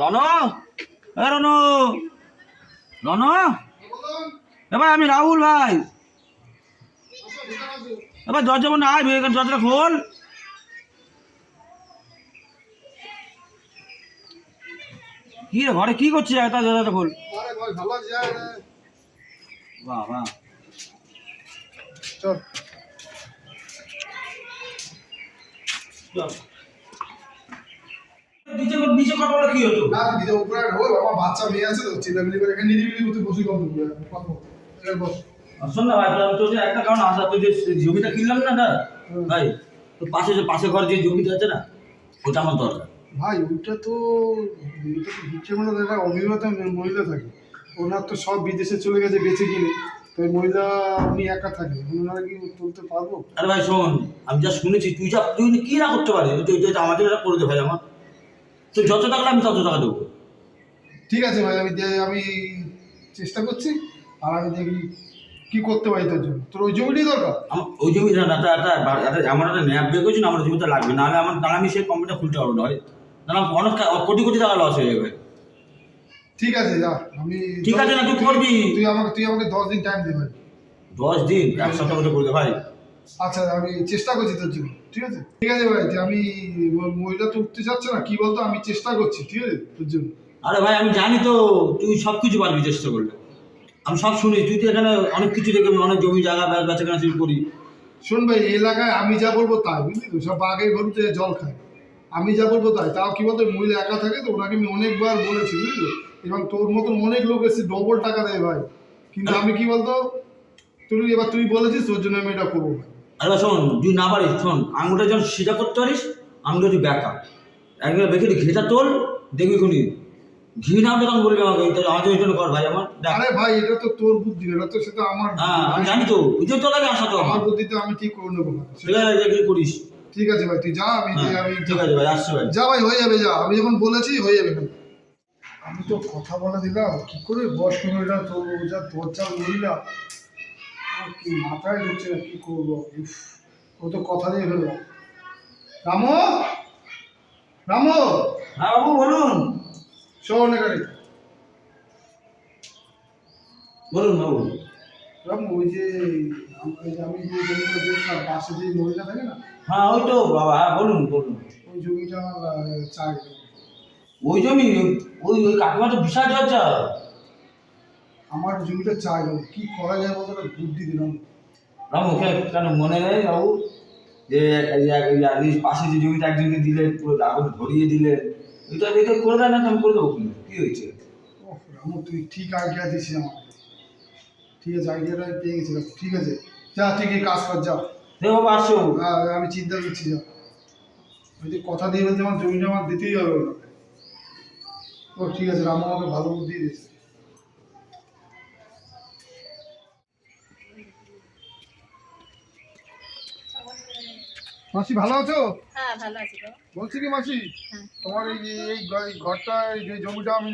রন? এ Ron? Ron? এ ভাই আমি রাহুল ভাই। এবার দরজা বন্ধ আয় এখানে দরজাটা খোল। কি রে ঘরে কি করছিস? একটা দরজাটা খোল। বাহ বাহ চল। নিচে নিচে কথা বলে কি হতো? না দিদা উপরে আর বাবা বাচ্চা মেয়ে আছে তো চিল্লামিলি করে এখানে নিরিবিলি করতে বসি করে কথা বস। শোন না ভাই তোর যে একটা কারণ আসা তুই যে জমিটা কিনলাম না না ভাই তো পাশে যে পাশে ঘর যে জমিটা আছে না ওটা আমার দরকার। ভাই ওইটা তো ওইটা তো ভিক্ষে মানে দেখা মহিলা থাকে। ওনার তো সব বিদেশে চলে গেছে বেঁচে কিনে তাই মহিলা উনি একা থাকে। ওনারা কি তুলতে পারব? আরে ভাই শোন আমি যা শুনেছি তুই যা তুই কি না করতে তুই আমাদের এটা করে দে ভাই আমার। তুই যত টাকা আমি তত টাকা দেবো। ঠিক আছে ভাই আমি আমি চেষ্টা করছি আর আমি দেখি কি করতে পারি তোর জন্য। তোর ওই জমিটাই দরকার? ওই জমি না একটা আমার একটা ন্যাপ বের করেছি না আমার জমিতে লাগবে। নাহলে আমার নাহলে আমি সেই কোম্পানিটা খুলতে পারব না ভাই। নাহলে অনেক কোটি কোটি টাকা লস হয়ে যাবে। ঠিক আছে যা আমি ঠিক আছে না, তুই করবি। তুই আমাকে তুই আমাকে দশ দিন টাইম দে ভাই। দশ দিন? এক সপ্তাহ মতো ভাই। আচ্ছা আমি চেষ্টা করছি তোর জন্য। ঠিক আছে? ঠিক আছে ভাই যে আমি মহিলা তো উঠতে চাচ্ছে না কি বলতো? আমি চেষ্টা করছি ঠিক আছে? তোর জন্য। আরে ভাই আমি জানি তো তুই সব কিছু পারবি চেষ্টা করলে। আমি সব শুনি তুই তো এখানে অনেক কিছু দেখে অনেক জমি জায়গা ব্যাস বেচা কেনা শুরু করি। শোন ভাই এলাকায় আমি যা বলব তাই বুঝলি তো? সব আগে ঘুরতে জল খায়। আমি যা বলব তাই। তাও কি বলতো মহিলা একা থাকে তো ওনাকে আমি অনেকবার বলেছি বুঝলি তো? এবং তোর মতন অনেক লোক এসে ডবল টাকা দেয় ভাই। কিন্তু আমি কি বলতো তুই এবার তুই বলেছিস তোর জন্য আমি এটা করব ভাই। আরে শোন তুই না পারিস শোন আঙুলটা যখন সিধা করতে পারিস আঙুলটা তুই ব্যাকা একবার দেখে তুই ঘেটা তোল দেখবি খুনি। ঘি নাম তখন বলবি আমাকে তো আমাদের ওই জন্য কর ভাই আমার আরে ভাই এটা তো তোর বুদ্ধি এটা তো সেটা আমার হ্যাঁ আমি জানি তো ওই যে তোর লাগে আসা তো আমার। বুদ্ধিতে আমি ঠিক করে নেব। ঠিক আছে দেখি করিস। ঠিক আছে ভাই তুই যা আমি হ্যাঁ, আমি ঠিক আছে ভাই আসছি ভাই। যা ভাই হয়ে যাবে যা। আমি যখন বলেছি হয়ে যাবে আমি তো কথা বলে দিলাম কি করে বয়স্ক মহিলা তোর যা তোর মহিলা আমার কি মাথায় ঢুকছে না কি করব? ও তো কথা দিয়ে ফেললাম রামো? রামো? হ্যাঁ বাবু বলুন। শোন এখানে। বলুন বাবু। রামু ওই যে আমি যে জমিটা দেখলাম পাশে যে মহিলা থাকে না? হ্যাঁ ওই তো বাবা হ্যাঁ বলুন বলুন। ওই জমিটা আমার চাই ওই জমি ওই ওই কাকিমা তো বিশাল চর্চা আমার জমিটা চাই কি করা যায় বলতে? বুদ্ধি দিলাম। কে কেন মনে নেই বাবু? যে পাশে যে জমিটা একজনকে দিলেন পুরো আগুন ধরিয়ে দিলেন এটা এটা করে দেয় না আমি করে দেবো কিন্তু কি হয়েছে? ওহ, রামু তুই ঠিক আইডিয়া দিছিস আমাকে। ঠিক আছে আইডিয়াটা পেয়ে গেছিলাম ঠিক আছে যা ঠিক কাজ কর যাও দেখ বাবা আসছো হ্যাঁ, আমি চিন্তা করছি যা। ওই যে কথা দিয়ে বলছে আমার জমিটা আমার দিতেই হবে ও ঠিক আছে রামু আমাকে ভালো বুদ্ধি দিয়েছে। মাসি ভালো আছো? হ্যাঁ ভালো আছি বলছি কি মাসি হ্যাঁ। তোমার এই এই ঘরটা এই যে জমিটা আমি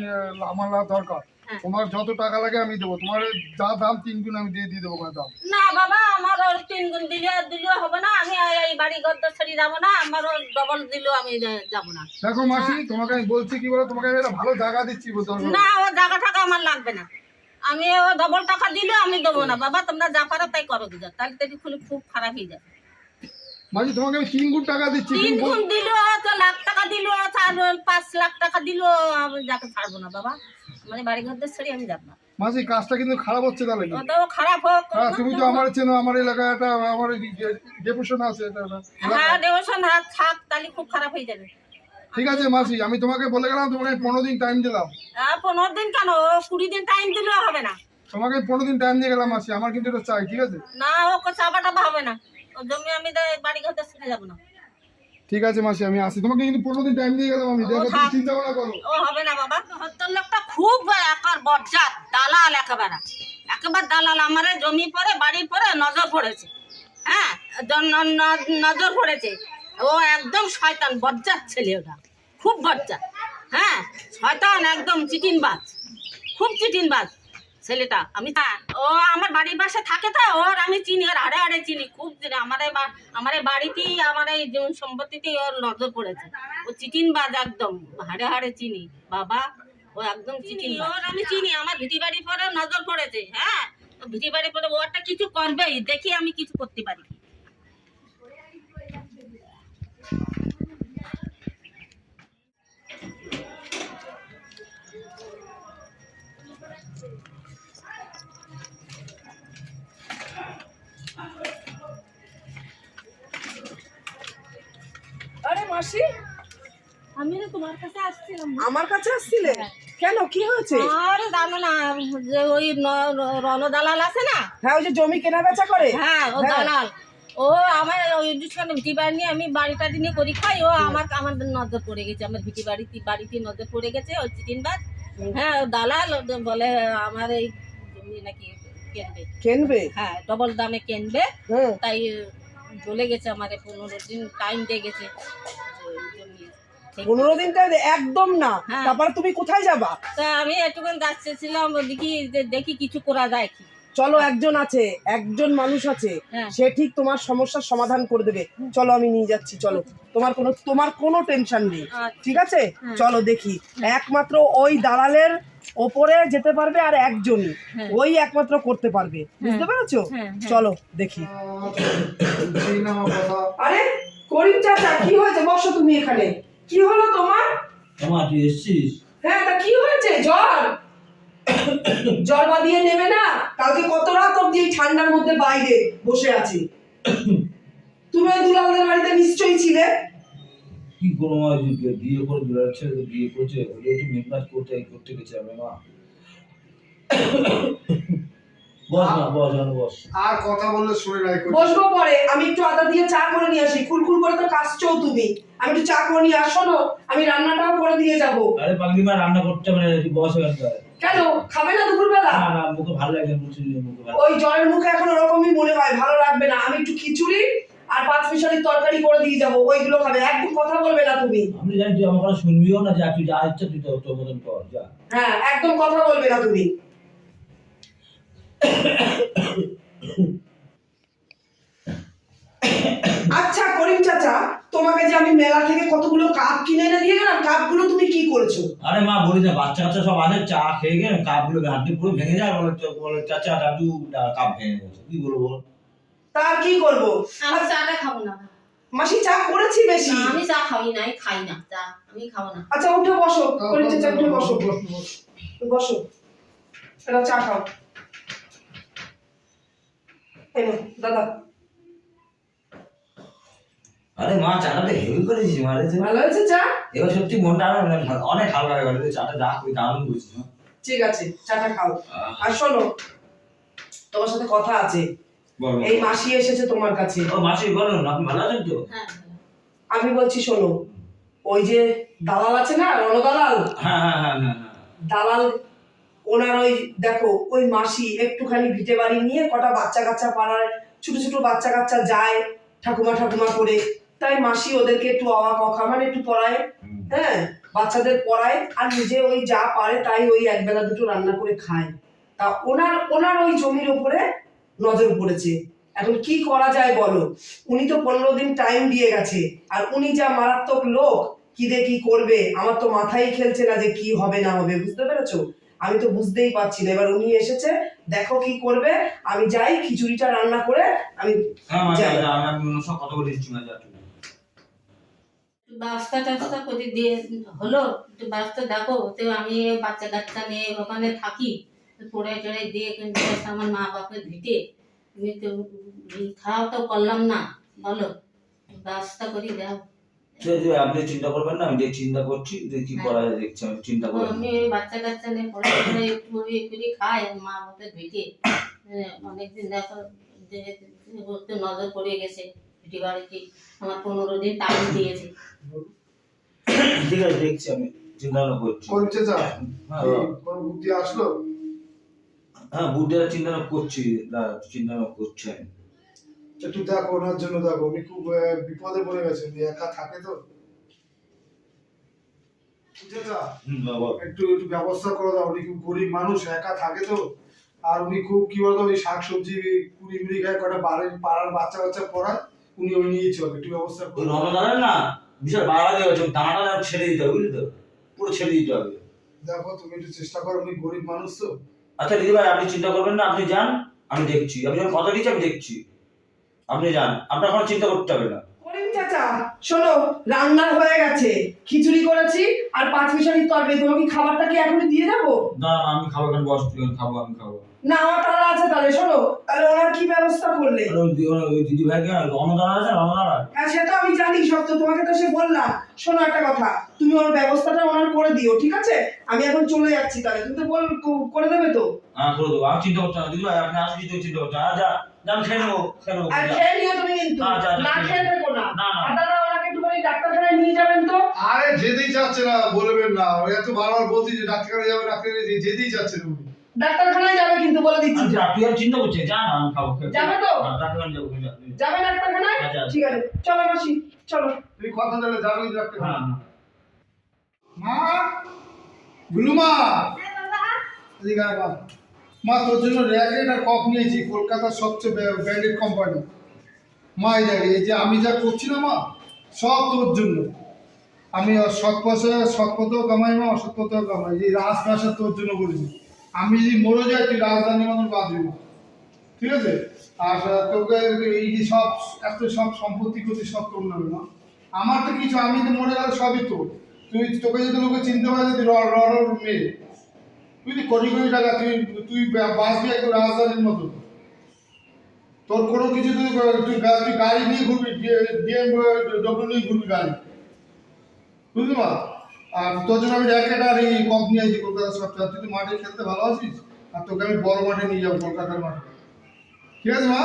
আমার না দরকার। হ্যাঁ। তোমার যত টাকা লাগে আমি দেবো। তোমার যা দাম তিন গুণ আমি দিয়ে দিয়ে দেবো দাম। না বাবা আমার ওর তিন গুণ দিলে দিলেও হবে না। আমি এই বাড়ি ঘর তো ছেড়ে যাব না। আমার ওর ডবল দিলেও আমি যাব না। দেখো মাসি তোমাকে আমি বলছি কি বলো তোমাকে আমি ভালো জায়গা দিচ্ছি না। ও জায়গা টাকা আমার লাগবে না। আমি ও ডবল টাকা দিলেও আমি দেবো না। বাবা তোমরা যা পারো তাই করো যা তাহলে তো খুব খারাপ হয়ে যাবে। মাসি তোমাকে আমি তিন গুণ টাকা দিচ্ছি তিন গুণ। দিলেও তো লাখ টাকা দিলেও চার পাঁচ লাখ টাকা দিলেও আমি যাকে ছাড়বো না বাবা। মানে বাড়ি ঘর তো ছেড়ে আমি যাব না। মাসি কাজটা কিন্তু খারাপ হচ্ছে তাহলে? তো খারাপ হোক হ্যাঁ তুমি তো আমার চেনো আমার এলাকায় একটা আমার ডেপুটেশন আছে এটা। হ্যাঁ দেবসন হাত থাক তাহলে খুব খারাপ হয়ে যাবে। ঠিক আছে মাসি আমি তোমাকে বলে গেলাম তোমাকে পনেরো দিন টাইম দিলাম। পনেরো দিন কেন? কুড়ি দিন টাইম দিলেও হবে না। তোমাকে পনেরো দিন টাইম দিয়ে গেলাম মাসি আমার কিন্তু এটা চাই ঠিক আছে? না ও চাপা টাপা হবে না। জমি আমি বাড়ি ঘর ছেড়ে যাব না। ঠিক আছে মাসি আমি আসি। তোমাকে কিন্তু পনেরো দিন টাইম দিয়ে গেলাম আমি। দেখো তুমি চিন্তা ভাবনা করো। ও হবে না বাবা। হত্তর লোকটা খুব একার বজ্জাত দালাল একেবারে। একেবারে দালাল। আমারে জমি পরে বাড়ির পরে নজর পড়েছে। হ্যাঁ? নজর পড়েছে। ও একদম শয়তান বজ্জাত ছেলে ওটা। খুব বজ্জাত। হ্যাঁ? শয়তান একদম চিটিনবাজ। খুব চিটিনবাজ। ছেলেটা আমি ও আমার বাড়ির পাশে থাকে তো ওর আমি চিনি ওর হাড়ে হাড়ে চিনি খুব চিনি আমার আমার এই বাড়িতেই আমার এই জীবন সম্পত্তিতেই ওর নজর পড়েছে। ও চিটিন বাজ একদম হাড়ে হাড়ে চিনি বাবা ও একদম চিটিন ওর আমি চিনি আমার ভিটি বাড়ি পরে নজর পড়েছে হ্যাঁ? ভিটি বাড়ি পরে ওরটা কিছু করবেই দেখি আমি কিছু করতে পারি। মাসি? আমি না তোমার কাছে আসছিলাম। আমার কাছে আসছিলে? কেন? কি হয়েছে? আরে জানো না যে ওই ন- রণদালাল আছে না? হ্যাঁ ওই যে জমি কেনা বেচা করে? হ্যাঁ ও হ্যাঁ। দালাল। ও আমার ওই যেখানে ভিটি বাড়ি নিয়ে আমি বাড়িটা নিয়ে করি খাই ও আমার আমার নজর পড়ে গেছে আমার ভিটি বাড়িতে বাড়িতে নজর পড়ে গেছে ওই চিটিন বাদ হ্যাঁ দালাল বলে আমার এই জমি নাকি কেনবে। কেনবে? হ্যাঁ ডবল দামে কেনবে। হ্যাঁ তাই বলে গেছে আমার পনেরো দিন টাইম দিয়ে গেছে। পনেরো দিনটা একদম না? হ্যাঁ। তারপর তুমি কোথায় যাবা? তা আমি একটুখানি যাচ্ছিলাম দেখি দেখি কিছু করা যায় কি। চলো একজন আছে একজন মানুষ আছে হ্যাঁ। সে ঠিক তোমার সমস্যার সমাধান করে দেবে। চলো আমি নিয়ে যাচ্ছি চলো। তোমার কোনো তোমার কোনো টেনশন নেই। আচ্ছা। ঠিক আছে? হ্যাঁ। চলো দেখি। একমাত্র ওই দালালের ওপরে যেতে পারবে আর একজনই। হ্যাঁ। ওই একমাত্র করতে পারবে। বুঝতে পেরেছ। চলো দেখি। আরে করিম চাচা কি হয়েছে? বসো তুমি এখানে। কি হলো তোমার? তোমার তুই এসছিস? হ্যাঁ তা কি হয়েছে? জ্বর! জ্বর দিয়ে নেবে না? কালকে কত রাত অব্দি এই ঠান্ডার মধ্যে বাইরে বসে আছি? তুমি ওই দুলালদের বাড়িতে নিশ্চয়ই ছিলে? কি করব মা? যে বিয়ে করে দুলার ছেলে বিয়ে করেছে ওটা একটু মেঘনাথ করতে করতে গেছে আমি মা। বস বস না বস। আর কথা বললে শুনে নাই বসবো পরে আমি একটু আদা দিয়ে চা করে নিয়ে আসি। কুলকুল করে তো কাশছো তুমি। আমি একটু চা করে নিয়ে আসো না আমি রান্নাটাও করে দিয়ে যাব। আরে পাগলি মা রান্না করতে হবে না তুই বস এখানকার। কেন? খাবে না দুপুরবেলা? না না মুখে ভালো লাগে মুখে ভালো ওই জ্বরের মুখে এখন ওরকমই মনে হয় ভালো লাগবে না। আমি একটু খিচুড়ি আর পাঁচ মিশালির তরকারি করে দিয়ে যাব ওইগুলো খাবে। একদম কথা বলবে না তুমি। আমি জানি তুই আমার কথা শুনবিও না যা তুই যা ইচ্ছা তুই তোর মতন কর যা। হ্যাঁ একদম কথা বলবে না তুমি। আচ্ছা করিম চাচা তোমাকে যে আমি মেলা থেকে কতগুলো কাপ কিনে এনে দিয়ে গেলাম কাপগুলো তুমি কি করেছ? আরে মা বলি না বাচ্চা কাচ্চা সব আছে চা খেয়ে গেলে কাপগুলো হাড্ডি পুরো ভেঙে যায় বলে তো বলে চাচা দাদু কাপ ভেঙে গেছে। কি বলব বল? তার কি করব? আমি চাটা খাব না। মাসি চা করেছি বেশি। আমি চা খাই নাই খাই না চা আমি খাব না। আচ্ছা উঠে বসো করিম চাচা উঠে বসো। বস, বস। বসো। এটা চা খাও। এই দাদা। আরে মা চাটা তো হেভি করেছিস মারে তুই। ভালো হয়েছে চা? এবার সত্যি মনটা আরও অনেক- অনেক হালকা হয়ে গেল চাটা যা তুই দারুণ বুঝছিস মা। ঠিক আছে চাটা খাও। আর শোনো তোমার সাথে কথা আছে। এই মাসি এসেছে তোমার কাছে। ও মাসি বলুন আপনি ভালো আছেন তো? হ্যাঁ আমি বলছি শোনো ওই যে দালাল আছে না রণদালাল? হ্যাঁ হ্যাঁ হ্যাঁ হ্যাঁ হ্যাঁ। দালাল ওনার ওই দেখো ওই মাসি একটুখানি ভিটে বাড়ি নিয়ে কটা বাচ্চা কাচ্চা পাড়ায় ছোট ছোট বাচ্চা কাচ্চা যায় ঠাকুমা ঠাকুমা করে। তাই মাসি ওদেরকে একটু অওয়া কখা মানে একটু পড়ায় হ্যাঁ বাচ্চাদের পড়ায় আর নিজে ওই যা পারে তাই ওই একবেলা দুটো রান্না করে খায়। তা ওনার ওনার ওই জমির ওপরে নজর পড়েছে। এখন কি করা যায় বলো? উনি তো পনেরো দিন টাইম দিয়ে গেছে। আর উনি যা মারাত্মক লোক কি দিয়ে কি করবে? আমার তো মাথায় খেলছে না যে কি হবে না হবে বুঝতে পেরেছ? আমি তো বুঝতেই পারছি না। এবার উনি এসেছে দেখো কি করবে। আমি যাই খিচুড়িটা রান্না করে আমি হ্যাঁ যাই। যা, যা, আমি আমি ওনার সঙ্গে কথা বলে দিচ্ছি মা যা তুই। ব্যবস্থা ট্যাবস্থা করে দিয়ে হলো একটু ব্যবস্থা দেখো তো আমি বাচ্চা কাচ্চা নিয়ে ওখানে থাকি পড়ে টড়ে দিয়ে কিন্তু আমার মা বাপের ভিটে তুমি তো খাওয়া তো করলাম না বলো ব্যবস্থা করে দাও। আপনি চিন্তা করবেন না আমি যে চিন্তা করছি যে কি করা যায় দেখছি আমি চিন্তা তো আমি বাচ্চা কাচ্চা নিয়ে পড়ে টড়ে একটু ওই খাই মা বাপের ভিটে অনেকদিন দেখো যে নজর পড়ে গেছে। ভিটি বাড়িতে আমার পনেরো দিন টাইম দিয়েছে। ঠিক আছে দেখছি আমি চিন্তা ভাবনা করছি করিম চাচা হ্যাঁ। কোনো বুদ্ধি আসলো? হ্যাঁ বুদ্ধেরা চিন্তা ভাবনা করছি চিন্তা ভাবনা করছি আমি। একটু দেখো ওনার জন্য দেখো উনি খুব বিপদে পড়ে গেছে একা থাকে তো। একটু একটু ব্যবস্থা করে দাও উনি খুব গরিব মানুষ একা থাকে তো। আর উনি খুব কি বলতো ওই শাক সবজি কুড়ি মুড়ি খায় কটা বাড়ির পাড়ার বাচ্চা বাচ্চা পড়ায়। উনি ওই নিয়ে চলে একটু ব্যবস্থা করুন রমজানের না? বিশাল বাড়াবাড়ি হয়েছে দানাটা যেন ছেড়ে দিতে হবে বুঝলি তো? পুরো ছেড়ে দিতে হবে। দেখো তুমি একটু চেষ্টা করো আমি গরিব মানুষ তো। আচ্ছা দিদি ভাই আপনি চিন্তা করবেন না আপনি যান আমি দেখছি। আপনি যখন কথা দিচ্ছি আমি দেখছি। আপনি যান। আপনার কোনো চিন্তা করতে হবে না। চাচা শোনো রান্নার হয়ে গেছে। খিচুড়ি করেছি আর পাঁচ মিশালির তরকারি। তোমাকে খাবারটা কি এখনই দিয়ে যাব? না না, আমি খাব কেন বস খাব আমি খাব। না আমার তারা আছে তাহলে শোনো তাহলে ওনার কি ব্যবস্থা করলে? ওই দিদি ভাইকে রমজান আছে রমজান হ্যাঁ সে তো আমি জানি সব তো তোমাকে তো সে বললাম। শোনো একটা কথা তুমি ওর ব্যবস্থাটা ওনার করে দিও ঠিক আছে? আমি এখন চলে যাচ্ছি তাহলে। তুমি তো বল করে দেবে তো? হ্যাঁ করে দেবো। আমি চিন্তা করতে হবে দিদি ভাই আপনি আসলে কিছু চিন্তা করতে যা। যা খেয়ে নেব খেয়ে নেব আর খেয়ে নিও তুমি কিন্তু না খেয়ে থেকো না। না, না। দাদা ওনাকে একটুখানি ডাক্তারখানায় নিয়ে যাবেন তো? আরে যেতেই চাচ্ছে না বলবেন না। ও এত বারবার বলছি যে ডাক্তারে যাবে ডাক্তারে যেতেই চাচ্ছে না ডাক্তারখানায় যাবে কিন্তু বলে দিচ্ছি তুই আর চিন্তা করছিস যা না আমি খাব যাবে তো? যাব যা, যা। যাবে ডাক্তারখানায়। ঠিক আছে চলো মাসি চলো। তুই কথা দিলে যাবেই ডাক্তার। মা? গুলু এদিকে আয় মা, তোর জন্য র্যাকেট আর কপ নিয়েছি, কলকাতার সবচেয়ে ব্র্যান্ডেড কোম্পানি মা, এই এই যে আমি যা করছি না মা, সব তোর জন্য। আমি সৎ পথে, সৎ পথেও কামাই মা, অসৎ পথেও কামাই, এই রাজপ্রাসাদ তোর জন্য করেছি। আমি যদি মরে যাই, তুই রাজধানী মতন বাঁচবি মা ঠিক আছে? আর তোকে এই যে সব, এত সব সম্পত্তি করছি সব তোর নামে মা। আমার তো কিছু, আমি মরে গেলে সবই তোর। তুই, তোকে যদি লোকে চিনতে পারে যে র- রডর মেয়ে। তুই কোটি কোটি টাকা তুই তুই বাঁচবি একদম রাজধানীর মতো। তোর কোনো কিছু তুই তুই তুই গাড়ি নিয়ে ঘুরবি ডব্লিউ নিয়ে ঘুরবি গাড়ি। বুঝলি মা? আর তোর জন্য আমি র্যাকেট আর এই কম নিয়ে আইছি কলকাতা সপ্তাহ তুই তো মাঠে খেলতে ভালো আছিস? আর তোকে আমি বড় মাঠে নিয়ে যাব, কলকাতার মাঠে। ঠিক আছে মা?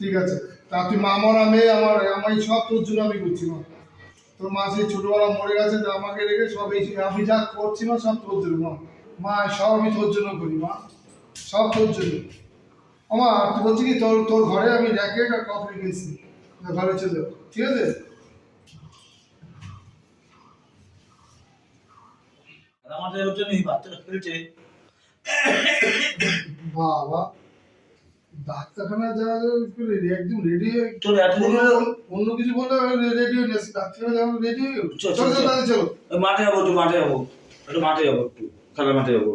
ঠিক আছে। তা তুই মা মরা মেয়ে আমার আমার সব তোর জন্য আমি করছি মা। তোর মা সেই ছোটবেলা মরে গেছে আমাকে রেখে সব এই আমি যা করছি মা, সব তোর জন্য মা। মা সব আমি তোর জন্য করি মা। সব তোর জন্য। আমার তুই বলছি কি তোর তোর ঘরে আমি র্যাকেট আর কফ রেখেছি ঘরে চলে যাও ঠিক আছে? আমাদের হচ্ছে নেই বাচ্চারা খেলছে। বাবা ডাক্তারখানা যাওয়া একদম রেডি হয়ে চলো অন্য- কিছু বললে রেডি হয়ে ডাক্তারখানা যাওয়া রেডি হয়ে চল, চলো চল, মাঠে যাব একটু মাঠে যাব। একটু মাঠে যাব একটু। খেলার মাঠে যাব।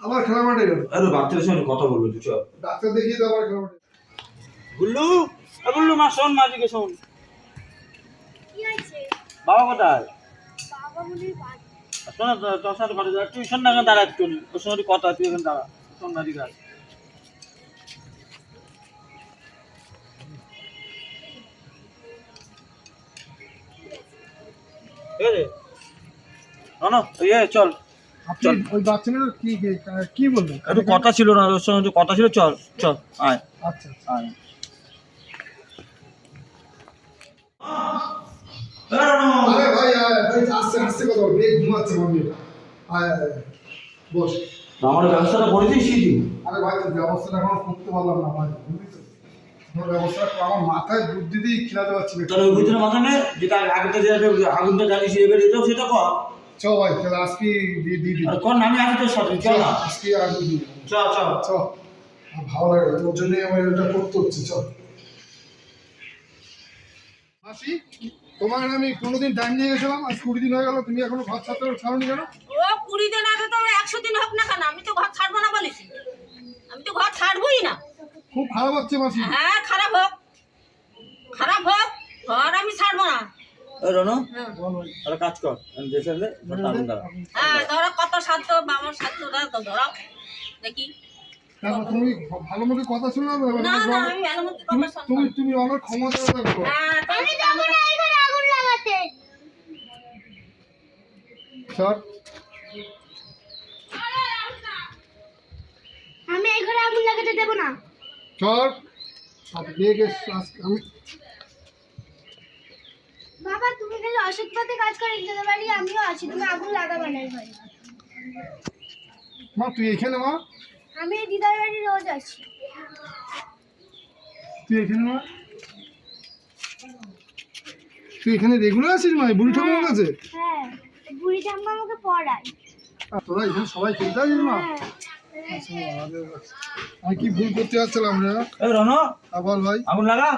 আবার খেলা মাঠে গেল আরে বাচ্চাদের সঙ্গে কথা বলব তুই চল ডাক্তার দেখিয়ে তো আবার খেলা মাঠে গুল্লু? এ গুল্লু মা শোন মা দিকে শোন কি আছে? বাবা কোথায়? বাবা মনে হয়। শোন তোর- সাথে কথা তুই শোন না দাঁড়া একটু। তোর সঙ্গে কথা তুই এখানে দাঁড়া। শোন না দিকে ঠিক আছে ইয়ে চল। চল। ওই বাচ্চাটা কি কি- একটু কথা ছিল না ওর সঙ্গে কথা ছিল চল চল আয়। আচ্ছা আয়। আরে ভাই আয় ভাই আস্তে আস্তে কথা বল মেয়ে ঘুমাচ্ছে মামি আয় আয় আয়। বস। আমার ব্যবস্থাটা করে দিয়েছি তুই আরে ভাই তোর ব্যবস্থাটা এখন করতে পারলাম না ভাই বুঝলি আমার মাথায় বুদ্ধি দিয়ে খেলাতে পারছি তাহলে ওই ভিতরে মাথা নেই যেটা আগেটা যেটা আগুনটা জ্বালিয়ে বেরিয়ে সেটা কর। চ ভাই তাহলে আজকে দিয়ে দিয়ে দিই আর কর না আমি আছি তোর সাথে চল না আজকে দিয়ে দিই। চ চ। চ। ভালো লাগে তোর জন্যই আমার এটা করতে হচ্ছে চল। মাসি তোমার আমি কোনোদিন টাইম নিয়ে গেছিলাম আজ কুড়ি দিন হয়ে গেল তুমি এখনও ঘর ছাড়তে ছাড়নি কেন? ও কুড়ি দিন আগে তো একশো দিন হোক না কেন আমি তো ঘর ছাড়বো না বলেছি। আমি তো ঘর ছাড়বোই না। খুব খারাপ হচ্ছে মাসি। হ্যাঁ খারাপ হোক। খারাপ হোক ঘর আমি ছাড়বো না। রনো হ্যাঁ। কাজ কর এলে দাঁড়া। হ্যাঁ ধরো কত সাধ্য সাধ্যটা তো দেখি। তুমি ভালো মতো কথা শুনে না না আমি ভালো মতো তুমি কথা হ্যাঁ আমি যাব এখানে আগুন লাগাতে। স্যার? আমি এই ঘরে আগুন লাগাতে দেবো না। আজকে আমি বাবা তুমি খালি অসৎ পথে কাজ করে দিতে পারি আমিও আছি তুমি আগুন লাগাবে না ঘরে মা তুই এখানে মা? আমি দিদার বাড়ি রোজ আসি। তুই এখানে মা? তুই এখানে রেগুলার আছিস মা? বুড়ি ঠাকুমার কাছে? হ্যাঁ বুড়ি ঠাম্মা আমাকে পড়ায়। আর তোরা এখানে সবাই খেলতে আসিস মা? হ্যাঁ। আমি কি ভুল করতে যাচ্ছিলাম রে? রন হ্যাঁ, বল ভাই। আগুন লাগা?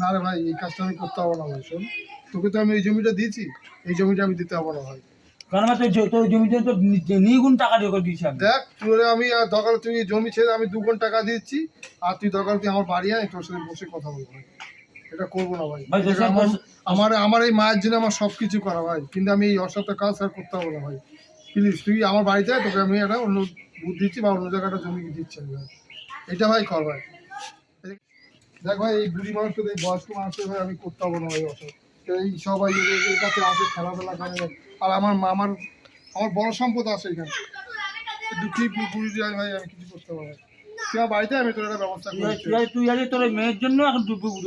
না রে ভাই এই কাজটা আমি করতে পারব না ভাই শোন। তোকে তো আমি এই জমিটা দিয়েছি এই জমিটা আমি দিতে পারব না ভাই। কারণ তোর জমিতে তো নিগুণ টাকা দিয়েছি আমি। দেখ তোরে আমি আর দরকার তুই জমি ছেড়ে আমি দু গুণ টাকা দিচ্ছি আর তুই দরকার তুই আমার বাড়ি আয় তোর সাথে বসে কথা বলব ভাই। এটা করব না ভাই। আমার আমার এই মায়ের জন্য আমার সব কিছু করা ভাই কিন্তু আমি এই অসত্য কাজ আর করতে পারব না ভাই। প্লিজ তুই আমার বাড়িতে আয়, তোকে আমি একটা অন্য বুধ দিচ্ছি বা অন্য জায়গাটা জমি দিচ্ছি ভাই। এটা ভাই কর ভাই। দেখ ভাই এই বুড়ি মানুষকে বয়স্ক মানুষকে ভাই আমি করতে পারব না ভাই অসৎ। এই সবাই এদের কাছে আসে খেলাধুলা করে। আর আমার মা আমার বড় সম্পদ আছে এখানে। দুঃখী ভাই আমি কিছু করতে পারব বাড়িতে আমি তোর একটা ব্যবস্থা তুই তোর মেয়ের জন্য এখন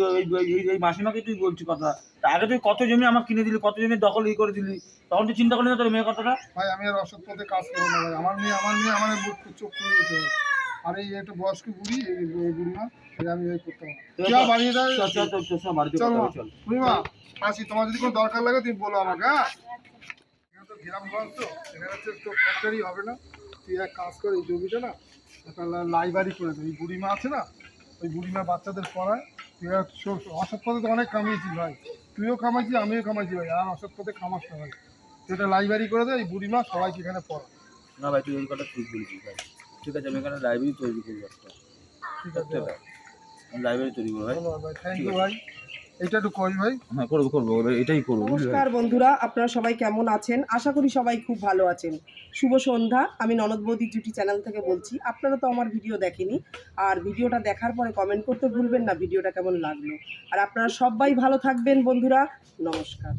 এই- মাসিমাকে তুই বলছি কথা। আগে তুই কত জমি আমার কিনে দিলি কত জমি দখল ই করে দিলি? তখন তুই চিন্তা করলি না তোর মেয়ের কথাটা? ভাই আমি আর অসৎ পথে কাজ করব না ভাই। আমার মেয়ে আমার মেয়ে আমার চোখ দিতে ভাই। আর এই একটা বয়স্ক বুড়ি এই এই বুড়ি মা এটা আমি করতে পারব বাড়িয়ে চল বুড়িমা তোমার যদি কোনো দরকার লাগে তুমি বলো আমাকে হ্যাঁ? এখানে তো গ্রামগঞ্জ তো এখানে হচ্ছে তো ফ্যাক্টরি হবে না। তুই এক কাজ কর এই জমিটা না একটা লাইব্রেরি করে বুড়িমা আছে না ওই বুড়িমা বাচ্চাদের পড়ায় তুই অসৎ পথে তো অনেক কামিয়েছিস ভাই। তুইও কামাইছিস আমিও কামাইছি ভাই আর অসৎ পথে কামাস না ভাই। তুই একটা লাইব্রেরি করে দে এই বুড়িমা সবাইকে এখানে পড়া। না ভাই তুই ওই কথা ঠিক বলছিস ভাই। ঠিক আছে আমি এখানে লাইব্রেরি তৈরি করব একটা। ঠিক আছে। ভাই লাইব্রেরি তৈরি করব ভাই। থ্যাংক ইউ ভাই। একটু হ্যাঁ করব করব এটাই করব নমস্কার বন্ধুরা আপনারা সবাই কেমন আছেন? আশা করি সবাই খুব ভালো আছেন। শুভ সন্ধ্যা আমি ননদ বৌদি জুটি চ্যানেল থেকে বলছি। আপনারা তো আমার ভিডিও দেখেনি। আর ভিডিওটা দেখার পরে কমেন্ট করতে ভুলবেন না ভিডিওটা কেমন লাগল। আর আপনারা সবাই ভালো থাকবেন বন্ধুরা। নমস্কার।